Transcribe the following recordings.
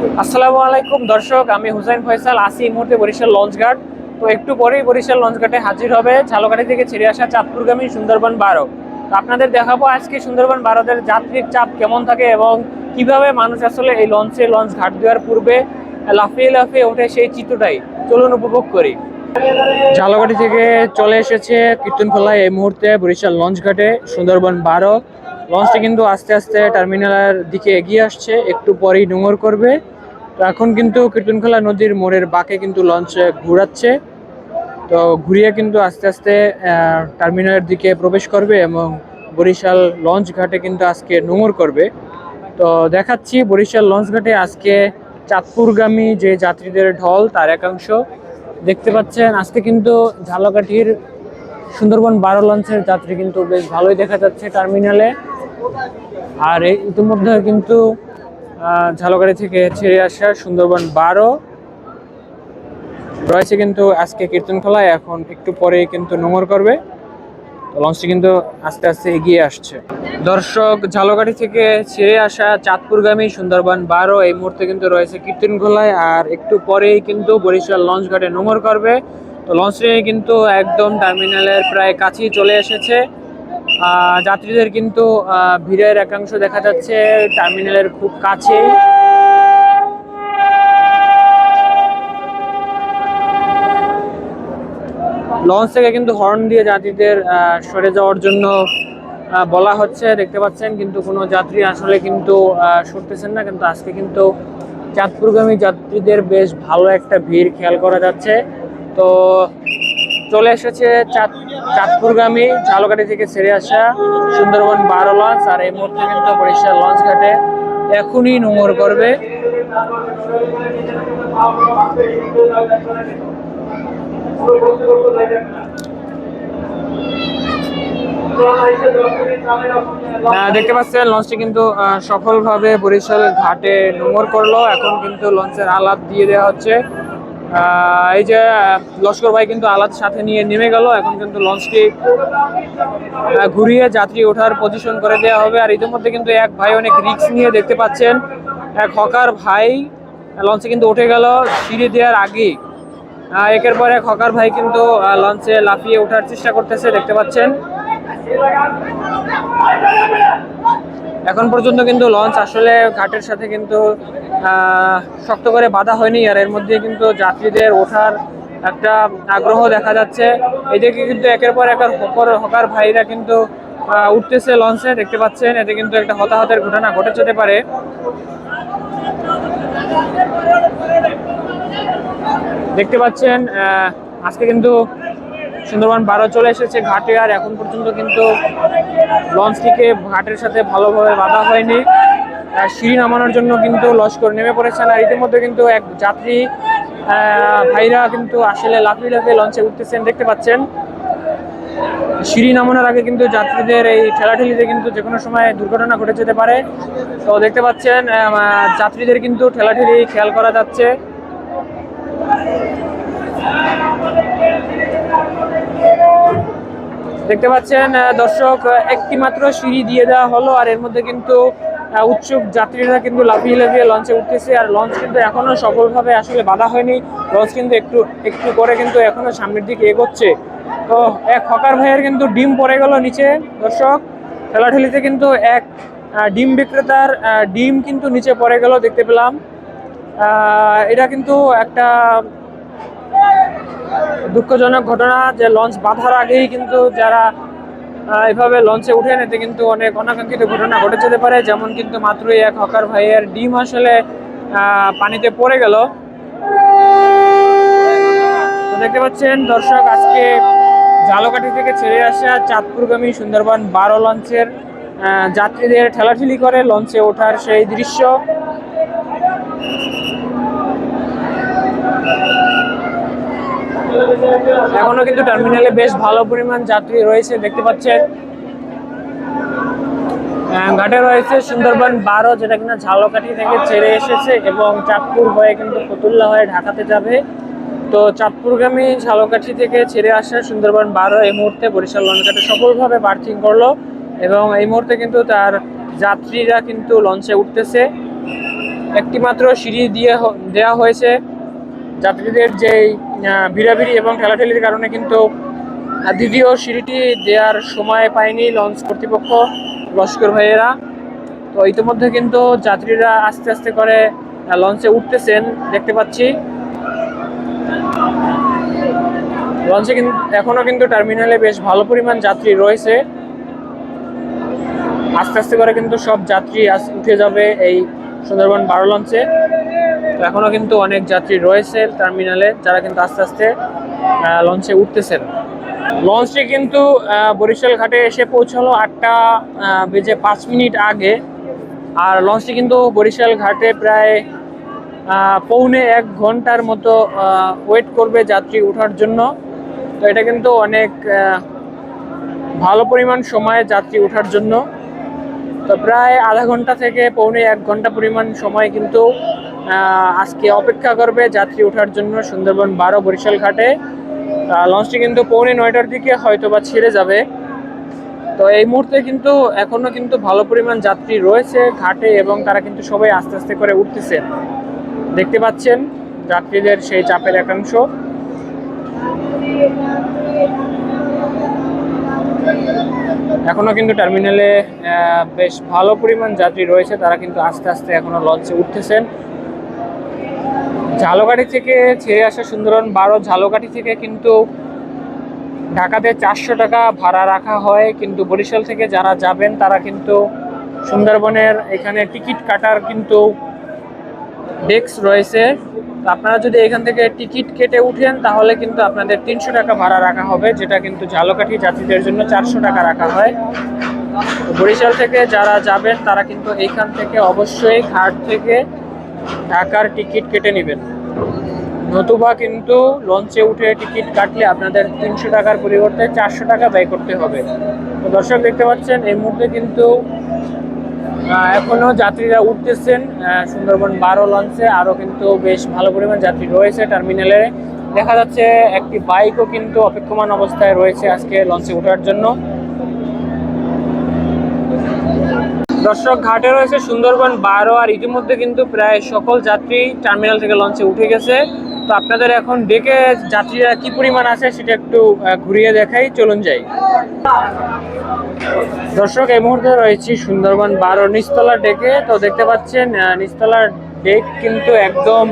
আসসালামু আলাইকুম, দর্শক, আমি হুসাইন ফয়সাল, আসি এই মুহূর্তে বরিশাল লঞ্চঘাট তো একটু পরেই বরিশাল লঞ্চঘাটে হাজির হবে ঝালকাঠি থেকে ছেড়ে আসা চাঁদপুরগামী সুন্দরবন বারো। তো আপনাদের দেখাবো আজকে সুন্দরবন বারোদের যাত্রীর চাপ কেমন থাকে এবং কীভাবে মানুষ আসলে এই লঞ্চে লঞ্চ ঘাট দেওয়ার পূর্বে লাফিয়ে লাফিয়ে ওঠে সেই চিত্রটাই চলুন উপভোগ করি। ঝালকাঠি থেকে চলে এসেছে কীর্তনখোলায় এই মুহূর্তে বরিশাল লঞ্চ ঘাটে সুন্দরবন বারো। লঞ্চটি কিন্তু আস্তে আস্তে টার্মিনালের দিকে এগিয়ে আসছে, একটু পরেই নোঙর করবে। তো এখন কিন্তু কীর্তনখোলা নদীর মোড়ের বাঁকে কিন্তু লঞ্চ ঘোরাচ্ছে। তো ঘুরিয়ে কিন্তু আস্তে আস্তে টার্মিনালের দিকে প্রবেশ করবে এবং বরিশাল লঞ্চ ঘাটে কিন্তু আজকে নোঙর করবে। তো দেখাচ্ছি বরিশাল লঞ্চ ঘাটে আজকে চাঁদপুরগামী যে যাত্রীদের ঢল, তার একাংশ। দেখতে পাচ্ছেন, আজকে কিন্তু ঝালকাঠির সুন্দরবন বারো লঞ্চের যাত্রী কিন্তু বেশ ভালোই দেখা যাচ্ছে টার্মিনালে আর ইতিমধ্যে কিন্তু আহ, থেকে ছেড়ে আসা সুন্দরবন বারো। রয়েছে কিন্তু আজকে কীর্তনখোলায় এখন একটু পরেই কিন্তু নোঙর করবে। লঞ্চটি কিন্তু আস্তে আস্তে এগিয়ে আসছে। দর্শক ঝালকাঠি থেকে ছেড়ে আসা চাঁদপুরগামী সুন্দরবন বারো এই মুহূর্তে কিন্তু রয়েছে কীর্তনখোলায় আর একটু পরেই কিন্তু বরিশাল লঞ্চ ঘাটে নোঙর করবে। তো লঞ্চটি কিন্তু একদম টার্মিনালের প্রায় কাছেই চলে এসেছে। যাত্রীদের কিন্তু ভিড়ের একাংশ দেখা যাচ্ছে, টার্মিনালের খুব কাছেই। লঞ্চ থেকে কিন্তু হর্ন দিয়ে যাত্রীদের সরে যাওয়ার জন্য বলা হচ্ছে, দেখতে পাচ্ছেন, কিন্তু কোনো যাত্রী আসলে কিন্তু সরতেছেন না। কিন্তু আজকে কিন্তু চাঁদপুরগামী যাত্রীদের বেশ ভালো একটা ভিড় খেয়াল করা যাচ্ছে। তো চলে এসেছে চাঁদ চাঁদপুরগামী ঝালকাঠি থেকে ছেড়ে আসা সুন্দরবন বারো লঞ্চ, আর এই মুহূর্তে কিন্তু বরিশাল লঞ্চ ঘাটে এখনই নোংর করবে। দেখতে পাচ্ছেন, লঞ্চটি কিন্তু সফলভাবে বরিশাল ঘাটে নোঙর করল। এখন কিন্তু লঞ্চের আলাপ দিয়ে দেওয়া হচ্ছে। এই যে লস্কর ভাই কিন্তু আলাদ সাথে নিয়ে নেমে গেল। এখন কিন্তু লঞ্চটি ঘুরিয়ে যাত্রী ওঠার পজিশন করে দেওয়া হবে। আর ইতিমধ্যে কিন্তু এক ভাই অনেক রিস্ক নিয়ে দেখতে পাচ্ছেন। এক হকার ভাই লঞ্চে কিন্তু উঠে গেল। সিঁড়ি দেওয়ার আহ, একের পর এক হকার ভাই কিন্তু লঞ্চে লাফিয়ে ওঠার চেষ্টা করতেছে দেখতে পাচ্ছেন। এখন পর্যন্ত কিন্তু লঞ্চ আসলে ঘাটের সাথে কিন্তু শক্ত করে বাধা হয়নি আর এর মধ্যে কিন্তু যাত্রীদের ওঠার একটা আগ্রহ দেখা যাচ্ছে। এদিকে কিন্তু একের পর এক হকার হকার ভাইরা কিন্তু উঠতেছে লঞ্চে দেখতে পাচ্ছেন। এতে কিন্তু একটা হতাহতের ঘটনা ঘটে যেতে পারে। দেখতে পাচ্ছেন আজকে কিন্তু সুন্দরবন বারো চলে এসেছে ঘাটে, আর এখন পর্যন্ত কিন্তু লঞ্চটিকে ঘাটের সাথে ভালোভাবে বাধা হয়নি। সিঁড়ি নামানোর জন্য কিন্তু লস্কর নেমে পড়েছেন আর ইতিমধ্যে কিন্তু এক যাত্রী ভাইরা কিন্তু আসলে লাফিয়ে লাফিয়ে লঞ্চে উঠতেছেন, দেখতে পাচ্ছেন। সিঁড়ি নামানোর আগে কিন্তু যাত্রীদের এই ঠেলাঠেলিতে কিন্তু যে কোনো সময় দুর্ঘটনা ঘটে যেতে পারে। তো দেখতে পাচ্ছেন যাত্রীদের কিন্তু ঠেলাঠেলি খেয়াল করা যাচ্ছে। দেখতে পাচ্ছেন দর্শক একটি মাত্র সিঁড়ি দিয়ে দেওয়া হলো, আর এর মধ্যে কিন্তু উৎসুক যাত্রীরা কিন্তু লাফিয়ে লাফিয়ে লঞ্চে উঠতেছে আর লঞ্চ কিন্তু এখনও সফলভাবে আসলে বাধা হয়নি। লঞ্চ কিন্তু একটু একটু করে কিন্তু এখনও সামনের দিকে এগোচ্ছে। তো এক হকার ভাইয়ের কিন্তু ডিম পড়ে গেল নিচে। দর্শক, ঠেলাঠেলিতে কিন্তু এক ডিম বিক্রেতার ডিম কিন্তু নিচে পড়ে গেল দেখতে পেলাম। এটা কিন্তু একটা দুঃখজনক ঘটনা যে লঞ্চ বাঁধার আগেই কিন্তু যারা এভাবে লঞ্চে উঠে এতে কিন্তু অনেক অনাকাঙ্ক্ষিত ঘটনা ঘটে যেতে পারে, যেমন কিন্তু মাত্রই এক হকার ভাইয়ের ডিম আসলে পানিতে পড়ে গেল। দেখতে পাচ্ছেন দর্শক, আজকে ঝালকাঠি থেকে ছেড়ে আসা চাঁদপুরগামী সুন্দরবন বারো লঞ্চের যাত্রীদের ঠেলাঠেলি করে লঞ্চে ওঠার সেই দৃশ্য। এখনও কিন্তু টার্মিনালে বেশ ভালো পরিমাণ যাত্রী রয়েছে, দেখতে পাচ্ছেন। ঘাটে রয়েছে সুন্দরবন বারো, যেটা কিনা ঝালকাঠি থেকে ছেড়ে এসেছে এবং চাঁদপুর হয়ে কিন্তু ফতুল্লা হয়ে ঢাকাতে যাবে। তো চাঁদপুরগামী ঝালকাঠি থেকে ছেড়ে আসা সুন্দরবন বারো এই মুহূর্তে বরিশাল লঞ্চঘাটে সফলভাবে পার্কিং করল এবং এই মুহূর্তে কিন্তু তার যাত্রীরা কিন্তু লঞ্চে উঠতেছে। একটি মাত্র সিঁড়ি দিয়ে দেওয়া হয়েছে। যাত্রীদের যে ভিড়াভিড়ি এবং ঠেলাঠেলির কারণে কিন্তু দ্বিতীয় সিঁড়িটি দেওয়ার সময় পায়নি লঞ্চ কর্তৃপক্ষ, লস্কর ভাইয়েরা। তো ইতিমধ্যে কিন্তু যাত্রীরা আস্তে আস্তে করে লঞ্চে উঠতেছেন, দেখতে পাচ্ছি। লঞ্চে কিন্তু এখনও কিন্তু টার্মিনালে বেশ ভালো পরিমাণ যাত্রী রয়েছে। আস্তে আস্তে করে কিন্তু সব যাত্রী উঠে যাবে এই সুন্দরবন বারো লঞ্চে। তো এখনও কিন্তু অনেক যাত্রী রয়েছে টার্মিনালে যারা কিন্তু আস্তে আস্তে লঞ্চে উঠতেছেন। লঞ্চটি কিন্তু বরিশাল ঘাটে এসে পৌঁছালো আটটা বেজে পাঁচ মিনিট আগে। আর লঞ্চটি কিন্তু বরিশাল ঘাটে প্রায় পৌনে এক ঘণ্টার মতো ওয়েট করবে যাত্রী ওঠার জন্য। তো এটা কিন্তু অনেক ভালো পরিমাণ সময় যাত্রী ওঠার জন্য। তো প্রায় আধা ঘণ্টা থেকে পৌনে এক ঘণ্টা পরিমাণ সময় কিন্তু আজকে অপেক্ষা করবে যাত্রী ওঠার জন্য সুন্দরবন বারো বরিশাল ঘাটে। লঞ্চটি কিন্তু পৌনে নয়টার দিকে হয়তো বা ছেড়ে যাবে। তো এই মুহূর্তে কিন্তু এখনও কিন্তু ভালো পরিমাণ যাত্রী রয়েছে ঘাটে এবং তারা কিন্তু সবাই আস্তে আস্তে করে উঠতেছে। দেখতে পাচ্ছেন যাত্রীদের সেই চাপের একাংশ। এখনও কিন্তু টার্মিনালে বেশ ভালো পরিমাণ যাত্রী রয়েছে, তারা কিন্তু আস্তে আস্তে এখনও লঞ্চে উঠতেছেন। ঝালকাঠি থেকে ছেড়ে আসা সুন্দরবন বারো, ঝালকাঠি থেকে কিন্তু ঢাকাতে চারশো টাকা ভাড়া রাখা হয়। কিন্তু বরিশাল থেকে যারা যাবেন, তারা কিন্তু সুন্দরবনের এখানে টিকিট কাটার কিন্তু ডেস্ক রয়েছে। আপনারা যদি এখান থেকে টিকিট কেটে উঠেন, তাহলে কিন্তু আপনাদের তিনশো টাকা ভাড়া রাখা হবে, যেটা কিন্তু ঝালকাঠি যাত্রীদের জন্য চারশো টাকা রাখা হয়। বরিশাল থেকে যারা যাবেন, তারা কিন্তু এইখান থেকে অবশ্যই ঘাট থেকে ঢাকার টিকিট কেটে নেবেন। নতুবা কিন্তু লঞ্চে উঠে টিকিট কাটলে আপনাদের তিনশো টাকার পরিবর্তে চারশো টাকা ব্যয় করতে হবে। তো দর্শক দেখতে পাচ্ছেন, এই মুহূর্তে কিন্তু এখনও যাত্রীরা উঠতেছেন সুন্দরবন বারো লঞ্চে। আরও কিন্তু বেশ ভালো পরিমাণ যাত্রী রয়েছে টার্মিনালে। দেখা যাচ্ছে একটি বাইকও কিন্তু অপেক্ষমান অবস্থায় রয়েছে আজকে লঞ্চে ওঠার জন্য। দর্শক, ঘাটে রয়েছে সুন্দরবন বারো আর ইতিমধ্যে কিন্তু প্রায় সকল যাত্রী টার্মিনাল থেকে লঞ্চে উঠে গেছে। তো আপনাদের এখন ডেকে যাত্রীরা কি পরিমাণ আছে সেটা একটু ঘুরিয়ে দেখাই। চলুন যাই। দর্শক, এই মুহূর্তে রয়েছি সুন্দরবন বারো নিচতলা ডেকে। তো দেখতে পাচ্ছেন নিচতলার ডেক কিন্তু একদম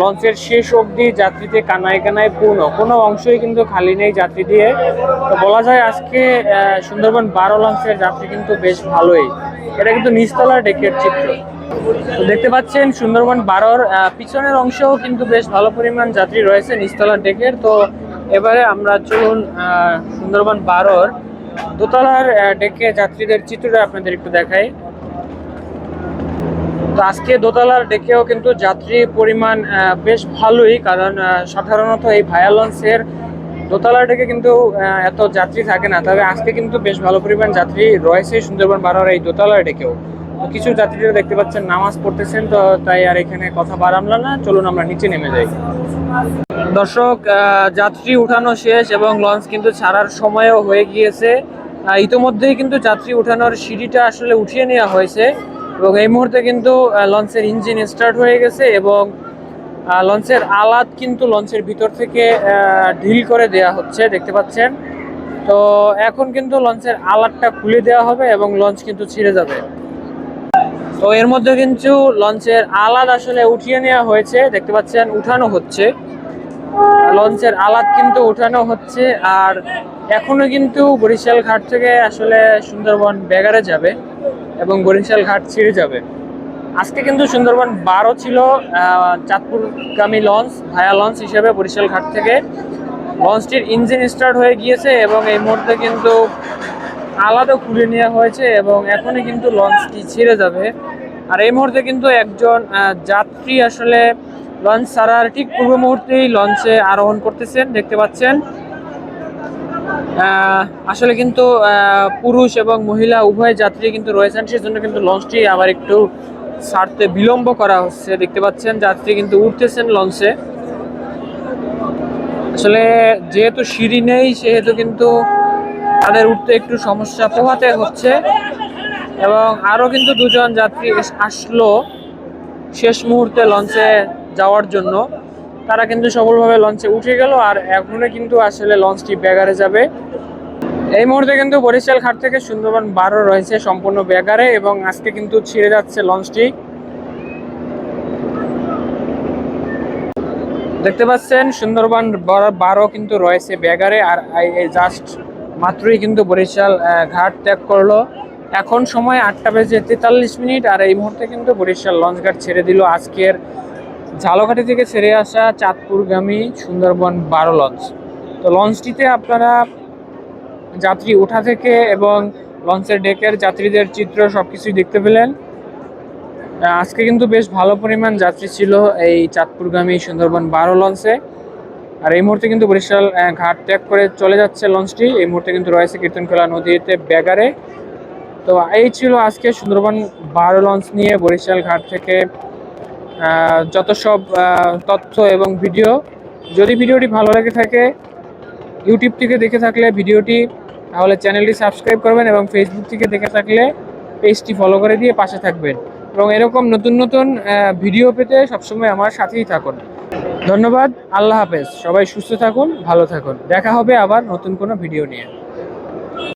লঞ্চের শেষ অবধি যাত্রীতে কানায় কানায় পূর্ণ। কোনো অংশই কিন্তু খালি নেই যাত্রী দিয়ে। তো বলা যায় আজকে সুন্দরবন বারো লঞ্চের যাত্রী কিন্তু বেশ ভালোই। এটা কিন্তু নিচতলার ডেকের চিত্র। দেখতে পাচ্ছেন সুন্দরবন বারোর পিছনের অংশেও কিন্তু বেশ ভালো পরিমাণ যাত্রী রয়েছে নিচতলার ডেকের। তো এবারে আমরা চলুন সুন্দরবন বারোর দোতলার ডেকে যাত্রীদের চিত্রটা আপনাদের একটু দেখাই। তো আজকে দোতলার ডেকেও কিন্তু যাত্রী পরিমাণ বেশ ভালোই, কারণ সাধারণত এই ভায়া ডেকে কিন্তু এত যাত্রী থাকে না। তবে আজকে কিন্তু বেশ ভালো পরিমাণ যাত্রী রয়েছে সুন্দরবন বারোর এই দোতলার ডেকেও কিছু যাত্রীরা দেখতে পাচ্ছেন, নামাজ পড়তেছেন, তো তাই আর এখানে কথা বাড়ামলাম না। চলুন আমরা নিচে নেমে যাই। দর্শক যাত্রী উঠানো শেষ এবং লঞ্চ কিন্তু ছাড়ার সময়ও হয়ে গিয়েছে। ইতোমধ্যেই কিন্তু যাত্রী উঠানোর সিঁড়িটা আসলে উঠিয়ে নেওয়া হয়েছে। এবং এই মুহূর্তে কিন্তু লঞ্চের ইঞ্জিন স্টার্ট হয়ে গেছে এবং লঞ্চের আলাদ কিন্তু লঞ্চের ভিতর থেকে ঢিল করে দেয়া হচ্ছে, দেখতে পাচ্ছেন? তো এখন কিন্তু লঞ্চের আলাদটা খুলে দেওয়া হবে এবং লঞ্চ কিন্তু ছিঁড়ে যাবে। তো এর মধ্যে কিন্তু লঞ্চের আলাদ আসলে উঠিয়ে নেওয়া হয়েছে, দেখতে পাচ্ছেন? উঠানো হচ্ছে। লঞ্চের আলাদ কিন্তু উঠানো হচ্ছে, আর এখনও কিন্তু বরিশাল ঘাট থেকে আসলে সুন্দরবন বেগারে যাবে এবং বরিশাল ঘাট ছিঁড়ে যাবে। আজকে কিন্তু সুন্দরবন বারো ছিল চাঁদপুরগামী লঞ্চ, ভায়া লঞ্চ হিসেবে বরিশাল ঘাট থেকে। লঞ্চটির ইঞ্জিন স্টার্ট হয়ে গিয়েছে এবং এই মুহূর্তে কিন্তু আলাদা খুলে নেওয়া হয়েছে এবং এখনই কিন্তু লঞ্চটি ছেড়ে যাবে। আর এই মুহূর্তে কিন্তু একজন যাত্রী আসলে লঞ্চ ছাড়ার ঠিক পূর্ব মুহূর্তেই লঞ্চে আরোহণ করতেছেন, দেখতে পাচ্ছেন। আসলে কিন্তু পুরুষ এবং মহিলা উভয় যাত্রী কিন্তু রয়েছেন, সেজন্য কিন্তু লঞ্চটি আবার একটু ছাড়তে বিলম্ব করা হচ্ছে, দেখতে পাচ্ছেন যাত্রী কিন্তু উঠতেছেন লঞ্চে। আসলে যেহেতু সিঁড়ি নেই, সেহেতু কিন্তু তাদের উঠতে একটু সমস্যা পোহাতে হচ্ছে এবং আরও কিন্তু দুজন যাত্রী আসলো শেষ মুহূর্তে লঞ্চে যাওয়ার জন্য। তারা কিন্তু সফলভাবে লঞ্চে উঠে গেল আর এখনও কিন্তু আসলে লঞ্চটি ব্যাগারে যাবে। এই মুহূর্তে কিন্তু বরিশাল ঘাট থেকে সুন্দরবন বারো রয়েছে সম্পূর্ণ ব্যাগারে এবং আজকে কিন্তু ছিঁড়ে যাচ্ছে লঞ্চটি। দেখতে পাচ্ছেন, সুন্দরবন বার- কিন্তু রয়েছে ব্যাগারে আর জাস্ট মাত্রই কিন্তু বরিশাল ঘাট ত্যাগ করল। এখন সময় আটটা বেজে তেতাল্লিশ মিনিট আর এই মুহূর্তে কিন্তু বরিশাল লঞ্চ ঘাট ছেড়ে দিল আজকের ঝালকাঠি থেকে ছেড়ে আসা চাঁদপুরগামী সুন্দরবন বারো লঞ্চ। তো লঞ্চটিতে আপনারা যাত্রী ওঠা থেকে এবং লঞ্চের ডেকের যাত্রীদের চিত্র সব কিছুই দেখতে পেলেন। আজকে কিন্তু বেশ ভালো পরিমাণ যাত্রী ছিল এই চাঁদপুরগামী সুন্দরবন বারো লঞ্চে। আর এই মুহূর্তে কিন্তু বরিশাল ঘাট ত্যাগ করে চলে যাচ্ছে লঞ্চটি। এই মুহূর্তে কিন্তু রয়েছে কীর্তনখোলা নদীতে ব্যাগারে। তো এই ছিল আজকে সুন্দরবন বারো লঞ্চ নিয়ে বরিশাল, ঘাট থেকে যত সব তথ্য এবং ভিডিও। যদি ভিডিওটি ভালো লেগে থাকে ইউটিউব থেকে দেখে থাকলে ভিডিওটি, তাহলে চ্যানেলটি সাবস্ক্রাইব করবেন এবং ফেসবুক থেকে দেখে থাকলে পেজটি ফলো করে দিয়ে পাশে থাকবেন। এবং এরকম নতুন নতুন ভিডিও পেতে সবসময় আমার সাথেই থাকুন। ধন্যবাদ, আল্লাহ হাফেজ। সবাই সুস্থ থাকুন, ভালো থাকুন। দেখা হবে আবার নতুন কোনো ভিডিও নিয়ে।